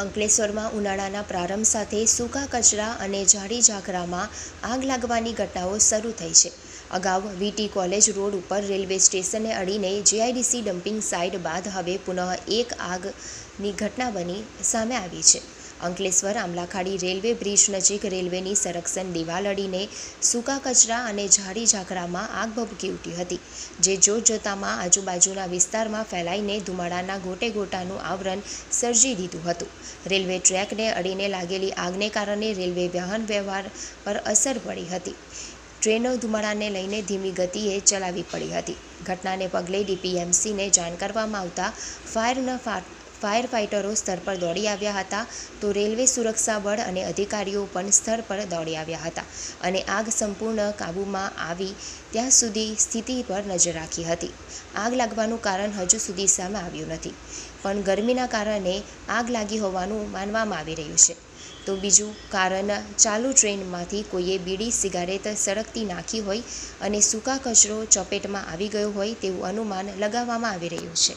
અંકલેશ્વરમાં ઉનાળાના પ્રારંભ સાથે સૂકા કચરા અને ઝાડી ઝાકરામાં આગ લાગવાની ઘટનાઓ શરૂ થઈ છે. અગાઉ વીટી કોલેજ રોડ ઉપર રેલવે સ્ટેશનને અડીને જીઆઈડીસી ડમ્પિંગ સાઇટ બાદ હવે પુનઃ એક આગની ઘટના બની સામે આવી છે. અંકલેશ્વર આમલાખાડી રેલવે બ્રિજ નજીક રેલવેની સંરક્ષણ દિવાલ અડીને સૂકા કચરા અને ઝાડી ઝાકરામાં આગ ભભૂકી ઉઠી હતી, જે જોતજોતામાં આજુબાજુના વિસ્તારમાં ફેલાઈને ધુમાડાના ગોટે ગોટાનું આવરણ સર્જી દીધું હતું. રેલવે ટ્રેકને અડીને લાગેલી આગને કારણે રેલવે વાહન વ્યવહાર પર અસર પડી હતી. ટ્રેનો ધુમાડાને લઈને ધીમી ગતિએ ચલાવી પડી હતી. ઘટનાને પગલે ડીપીએમસીને જાણ કરવામાં આવતા ફાયરના ફાયર ફાઇટરો સ્થળ પર દોડી આવ્યા હતા તો રેલવે સુરક્ષા બળ અને અધિકારીઓ પણ સ્થળ પર દોડી આવ્યા હતા અને આગ સંપૂર્ણ કાબૂમાં આવી ત્યાં સુધી સ્થિતિ પર નજર રાખી હતી. આગ લાગવાનું કારણ હજુ સુધી સામે આવ્યું નથી, પણ ગરમીના કારણે આગ લાગી હોવાનું માનવામાં આવી રહ્યું છે. તો બીજું કારણ, ચાલુ ટ્રેનમાંથી કોઈએ બીડી સિગારેટ સળગતી નાખી હોય અને સૂકા કચરો ચપેટમાં આવી ગયો હોય તેવું અનુમાન લગાવવામાં આવી રહ્યું છે.